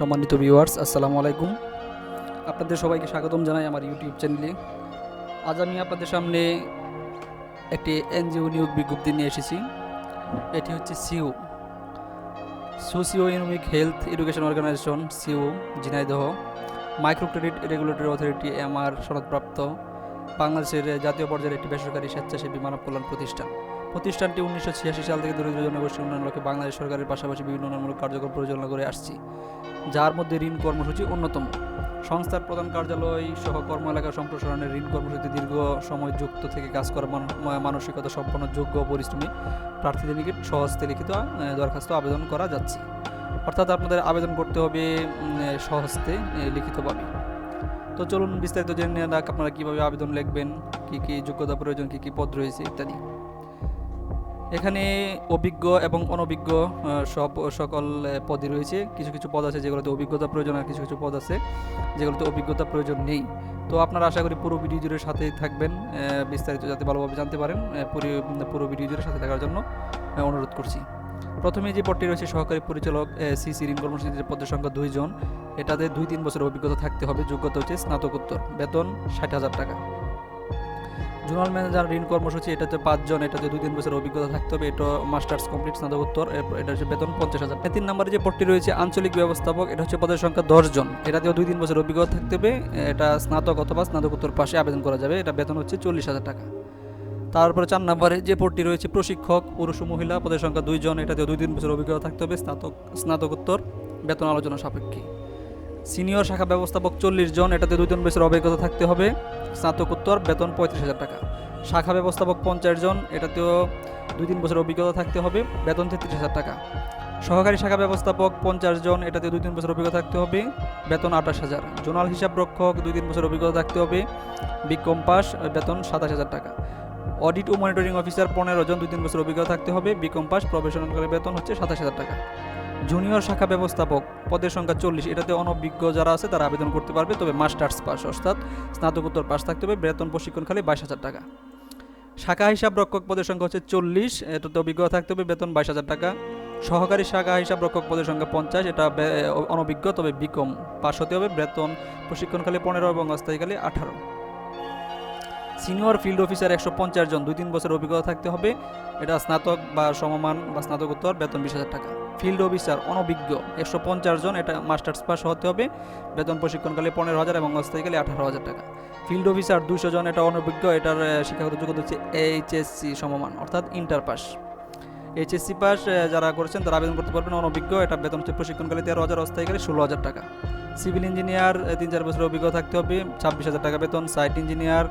সম্মানিত ভিউয়ার্স আসসালামু আলাইকুম। আপনাদের সবাইকে স্বাগতম জানাই আমার ইউটিউব চ্যানেলে আজ আমি আপনাদের সামনে একটি এনজিও নিয়োগ বিজ্ঞপ্তি নিয়ে এসেছি। এটি হচ্ছে CO. Socio economic health education organization CO, Jhenaidah. Micro credit regulatory authority MR সনদপ্রাপ্ত বাংলাদেশের জাতীয় পর্যায়ের একটি বেসরকারি স্বেচ্ছাসেবী মানব কল্যাণ প্রতিষ্ঠান। প্রতিষ্ঠানটি উনিশশো ছিয়াশি সাল থেকে দরিদ্র জনগোষ্ঠীর উন্নয়ন লক্ষ্যে বাংলাদেশ সরকারের পাশাপাশি বিভিন্ন উন্নয়নমূলক কার্যক্রম পরিচালনা করে আসছি, যার মধ্যে ঋণ কর্মসূচি অন্যতম। সংস্থার প্রধান কার্যালয় সহ কর্ম এলাকা সম্প্রসারণের ঋণ কর্মসূচি দীর্ঘ সময় যুক্ত থেকে কাজ করা মানসিকতা সম্পন্ন, যোগ্য পরিশ্রমী প্রার্থীদের নিকট সহজতে লিখিত দরখাস্ত আবেদন করা যাচ্ছে। অর্থাৎ আপনাদের আবেদন করতে হবে সহজতে লিখিতভাবে। তো চলুন বিস্তারিত জেনে নেওয়া আপনারা কীভাবে আবেদন লিখবেন, কী কী যোগ্যতা প্রয়োজন, কী কী পদ রয়েছে, ইত্যাদি। এখানে অভিজ্ঞ এবং অনভিজ্ঞ সব, সকল পদই রয়েছে। কিছু কিছু পদ আছে যেগুলোতে অভিজ্ঞতা প্রয়োজন আর কিছু কিছু পদ আছে যেগুলোতে অভিজ্ঞতা প্রয়োজন নেই। তো আপনারা আশা করি পুরো ভিডিও জুড়ে সাথেই থাকবেন বিস্তারিত যাতে ভালোভাবে জানতে পারেন পুরো- ভিডিও জুড়ে সাথে থাকার জন্য অনুরোধ করছি। প্রথমে যে পদটি রয়েছে, সহকারী পরিচালক সিসি ঋণ কর্মসূচির পদের সংখ্যা দুইজন। এটাতে দুই, তিন বছরের অভিজ্ঞতা থাকতে হবে। যোগ্যতা হচ্ছে স্নাতকোত্তর। বেতন ষাট হাজার টাকা। জোনাল ম্যানেজার ঋণ কর্মসূচি, এটাতে পাঁচজন, এটাতে দুই তিন বছর অভিজ্ঞতা থাকতে হবে এটা মাস্টার্স কমপ্লিট স্নাতকোত্তর এটা হচ্ছে বেতন পঞ্চাশ হাজার। তিন নম্বরে যে পদটি রয়েছে, আঞ্চলিক ব্যবস্থাপক, এটা হচ্ছে পদের সংখ্যা দশজন এটাতেও দুই তিন বছর অভিজ্ঞতা থাকতে হবে, এটা স্নাতক অথবা স্নাতকোত্তর পাশে আবেদন করা যাবে, এটা বেতন হচ্ছে চল্লিশ হাজার টাকা। তারপরে চার নম্বরে যে পদটি রয়েছে, প্রশিক্ষক, পুরুষ ও মহিলা, পদের সংখ্যা দুইজন এটাতে দুই তিন বছর অভিজ্ঞতা থাকতে হবে, স্নাতক স্নাতকোত্তর বেতন আলোচনা সাপেক্ষে। সিনিয়র শাখা ব্যবস্থাপক চল্লিশ জন, এটাতে দুই তিন বছর অভিজ্ঞতা থাকতে হবে। স্নাতকোত্তর বেতন পঁয়ত্রিশ হাজার টাকা। শাখা ব্যবস্থাপক পঞ্চাশ জন, এটাতেও দুই তিন বছর অভিজ্ঞতা থাকতে হবে, বেতন তেত্রিশ হাজার টাকা। সহকারী শাখা ব্যবস্থাপক পঞ্চাশ জন, এটাতে দুই তিন বছর অভিজ্ঞতা থাকতে হবে, বেতন আঠাশ হাজার। জোনাল হিসাব রক্ষক দুই তিন বছর অভিজ্ঞতা থাকতে হবে বিকম পাস, বেতন সাতাশ হাজার টাকা। অডিট ও মনিটরিং অফিসার পনেরো জন দুই তিন বছর অভিজ্ঞতা থাকতে হবে বিকম পাস প্রফেশনাল বেতন হচ্ছে সাতাশ হাজার টাকা। জুনিয়র শাখা ব্যবস্থাপক পদের সংখ্যা চল্লিশ। এটাতে অনভিজ্ঞ যারা আছে, তারা আবেদন করতে পারবে। তবে মাস্টার্স পাস, অর্থাৎ স্নাতকোত্তর পাস থাকতে হবে। বেতন প্রশিক্ষণ খালি বাইশ হাজার টাকা। শাখা হিসাব রক্ষক পদের সংখ্যা হচ্ছে চল্লিশ। এটাতে অভিজ্ঞতা থাকতে হবে। বেতন বাইশ হাজার টাকা। সহকারী শাখা হিসাব রক্ষক পদের সংখ্যা পঞ্চাশ। এটা অনভিজ্ঞ, তবে বিকম পাস হতে হবে। বেতন প্রশিক্ষণকালে পনেরো এবং অস্থায়ীকালে আঠারো। সিনিয়র ফিল্ড অফিসার একশো পঞ্চাশ জন। দুই তিন বছর অভিজ্ঞতা থাকতে হবে। এটা স্নাতক বা সমমান বা স্নাতকোত্তর, বেতন বিশ হাজার টাকা। ফিল্ড অফিসার অনভিজ্ঞ, একশো পঞ্চাশ জন, এটা মাস্টার্স পাস হতে হবে। বেতন প্রশিক্ষণকালে পনেরো হাজার এবং অস্থায়ীকালে আঠারো হাজার টাকা। ফিল্ড অফিসার দুশো জন, এটা অনভিজ্ঞ, এটার শিক্ষাগত যোগ্যতা হচ্ছে এইচএসসি সমমান, অর্থাৎ ইন্টার পাস। এইচএসসি পাস যারা করেছেন তারা আবেদন করতে পারবেন। অনভিজ্ঞ, এটা বেতন হচ্ছে প্রশিক্ষণকালে তেরো হাজার অস্থায়ীকালে ষোলো হাজার টাকা। সিভিল ইঞ্জিনিয়ার তিন চার বছরের অভিজ্ঞতা থাকতে হবে, ছাব্বিশ হাজার টাকা বেতন। সাইট ইঞ্জিনিয়ার,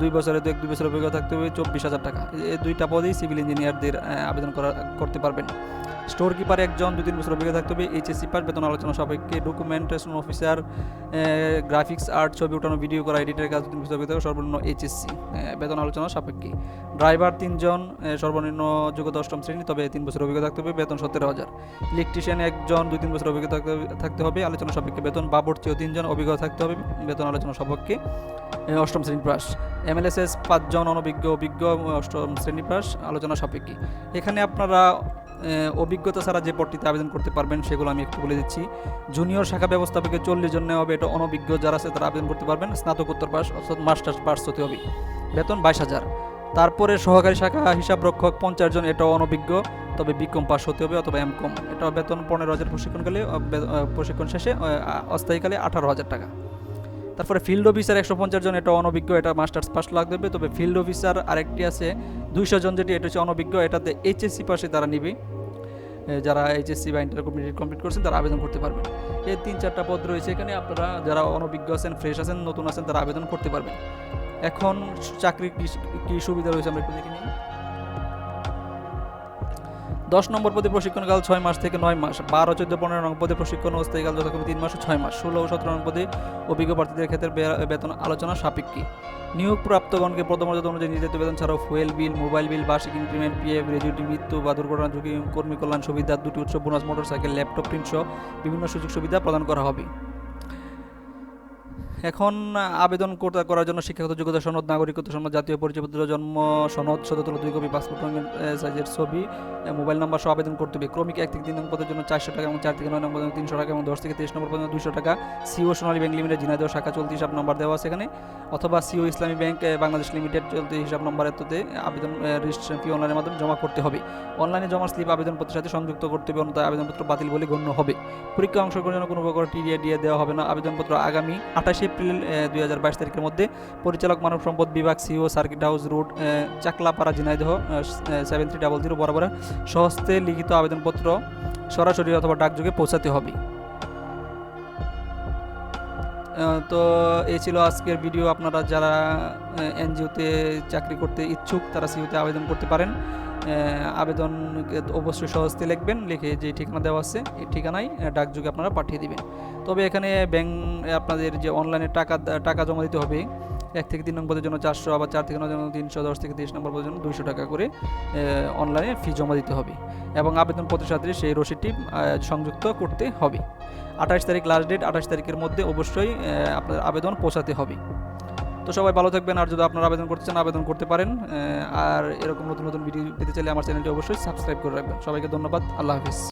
দুই বছরের দু এক, দুই বছরের অভিজ্ঞতা থাকতে হবে, চব্বিশ হাজার টাকা। এই দুইটা পদেই সিভিল ইঞ্জিনিয়ারদের আবেদন করা, করতে পারবেন। স্টোর কিপার একজন দুই তিন বছর অভিজ্ঞতা থাকতে হবে। এইচএসসি পাস বেতন আলোচনা সাপেক্ষে ডকুমেন্টেশন অফিসার গ্রাফিক্স আর্ট ছবি উঠানো ভিডিও করা এডিটের কাজ দুই তিন বছর অভিজ্ঞতা সর্বনিম্ন এইচএসসি বেতন আলোচনা সাপেক্ষে। ড্রাইভার তিনজন সর্বনিম্ন যোগ্যতা অষ্টম শ্রেণি, তবে তিন বছর অভিজ্ঞতা থাকতে হবে। বেতন সতেরো হাজার। ইলেকট্রিশিয়ান একজন দুই তিন বছর অভিজ্ঞতা থাকতে- হবে আলোচনা সাপেক্ষে বেতন বাবরচিও তিনজন অভিজ্ঞতা থাকতে হবে। বেতন আলোচনা সাপেক্ষে অষ্টম শ্রেণি প্রাস এমএলএসএস পাঁচজন, অনভিজ্ঞ, অভিজ্ঞ, অষ্টম শ্রেণি প্রাস আলোচনা সাপেক্ষে। এখানে আপনারা অভিজ্ঞতা ছাড়া যে পদটিতে আবেদন করতে পারবেন সেগুলো আমি একটু বলে দিচ্ছি। জুনিয়র শাখা ব্যবস্থাপকে চল্লিশ জন হবে, এটা অনভিজ্ঞ যারা আছে তারা আবেদন করতে পারবেন। স্নাতকোত্তর পাস, অর্থাৎ মাস্টার্স পাস হতে হবে। বেতন বাইশ হাজার। তারপরে সহকারী শাখা হিসাব রক্ষক পঞ্চাশ জন, এটাও অনভিজ্ঞ। তবে বিকম পাস হতে হবে অথবা এম কম। এটা বেতন পনেরো হাজার প্রশিক্ষণকালে প্রশিক্ষণ শেষে অস্থায়ীকালে আঠারো হাজার টাকা। তারপরে ফিল্ড অফিসার একশো পঞ্চাশ জন, এটা অনভিজ্ঞ, এটা মাস্টার্স পাস লাগবে। তবে ফিল্ড অফিসার আরেকটি আছে, দুইশো জন যেটি, এটা হচ্ছে অনভিজ্ঞ, এটাতে এইচএসসি পাশে তারা নিবে। যারা এইচএসসি বা ইন্টার ইন্টারমিডিয়েট কমপ্লিট করছেন, তারা আবেদন করতে পারবেন। এই তিন চারটা পদ রয়েছে এখানে, আপনারা যারা অনভিজ্ঞ আছেন ফ্রেশ আছেন, নতুন আছেন, তারা আবেদন করতে পারবেন। এখন চাকরির কী সুবিধা রয়েছে, আমরা একটু দেখে নিই। দশ নম্বর পদে প্রশিক্ষণকাল ছয় মাস থেকে নয় মাস, বারো, চোদ্দ, পনেরো নং পদে প্রশিক্ষণ ও স্থায়ীকাল যথাক্রমে তিন মাস ছয় মাস, ষোলো ও সতেরো নং পদে অভিজ্ঞ প্রার্থীদের ক্ষেত্রে বেতন আলোচনা সাপেক্ষে। নিয়োগ প্রাপ্তগণকে পদমর্যাদা অনুযায়ী নির্ধারিত বেতন ছাড়াও ফুয়েল বিল, মোবাইল বিল, বার্ষিক ইনক্রিমেন্ট, পিএফ গ্র্যাজুইটি মৃত্যু বা দুর্ঘটনা ঝুঁকি, কর্মী কল্যাণ সুবিধা, দুটি উৎসব, বোনাস, মোটরসাইকেল, ল্যাপটপ প্রিন্ট সহ বিভিন্ন সুযোগ সুবিধা প্রদান করা হবে। এখন আবেদন করতে- করার জন্য শিক্ষাগত যোগ্যতা সনদ, নাগরিকত্ব সনদ, জাতীয় পরিচয়পত্র, জন্ম সনদ সদতল দুই কপি পাসপোর্ট সাইজের ছবি মোবাইল নাম্বার সহ আবেদন করতে হবে। ক্রমিক এক থেকে তিন নম্বর পদের জন্য চারশো টাকা এবং চার থেকে নয় নম্বর তিনশো টাকা এবং দশ থেকে তেইশ নম্বর পর্যন্ত দুশো টাকা। CO Sonali bank limited, Jhenaidah শাখা চলতি হিসাব নম্বর দেওয়া আছে এখানে। অথবা সিও ইসলামী ব্যাংক বাংলাদেশ লিমিটেড চলতি হিসাব নম্বর এততে আবেদন রেজিস্ট্রেশন ফি অনলাইনের মাধ্যমে জমা করতে হবে। অনলাইনে জমা স্লিপ আবেদন আবেদনপত্রের সাথে সংযুক্ত করতে হবে, অন্যথায় আবেদনপত্র বাতিল বলে গণ্য হবে। পরীক্ষা অংশগ্রহণের জন্য কোনো প্রকার টিডিএ দিয়ে দেওয়া হবে না। আবেদনপত্র আগামী আঠাশে এপ্রিল দুই হাজার বাইশ তারিখের মধ্যে পরিচালক মানব সম্পদ বিভাগ CO circuit house road Chaklapara Jhenaidah seven three double zero বরাবর সহস্তে লিখিত আবেদনপত্র সরাসরি অথবা ডাকযোগে পৌঁছাতে হবে। তো এই ছিল আজকের ভিডিও। আপনারা যারা এনজিওতে চাকরি করতে ইচ্ছুক, তারা সিওতে আবেদন করতে পারেন। আবেদন অবশ্যই সহজতে লিখবেন, লিখে যে ঠিকানা দেওয়া আছে, এই ঠিকানায় ডাকযোগে আপনারা পাঠিয়ে দিবেন। তবে এখানে ব্যাংক আপনাদের যে অনলাইনে টাকা টাকা জমা দিতে হবে, এক থেকে তিন নম্বরের জন্য চারশো, আবার চার থেকে নয় জন্য তিনশো, দশ থেকে তিরিশ নম্বর পর্যন্ত দুইশো টাকা করে অনলাইনে ফি জমা দিতে হবে। এবং আবেদনপত্রের সাথে সেই রসিদটি সংযুক্ত করতে হবে। আঠাশ তারিখ লাস্ট ডেট, আঠাশ তারিখের মধ্যে অবশ্যই আপনার আবেদন পৌঁছাতে হবে। তো সবাই ভালো থাকবেন, আর যদি আপনারা আবেদন করতে চান, আবেদন করতে পারেন। আর এরকম নতুন নতুন ভিডিও পেতে চাইলে আমার চ্যানেলটি অবশ্যই সাবস্ক্রাইব করে রাখবেন। সবাইকে ধন্যবাদ। আল্লাহ হাফিজ।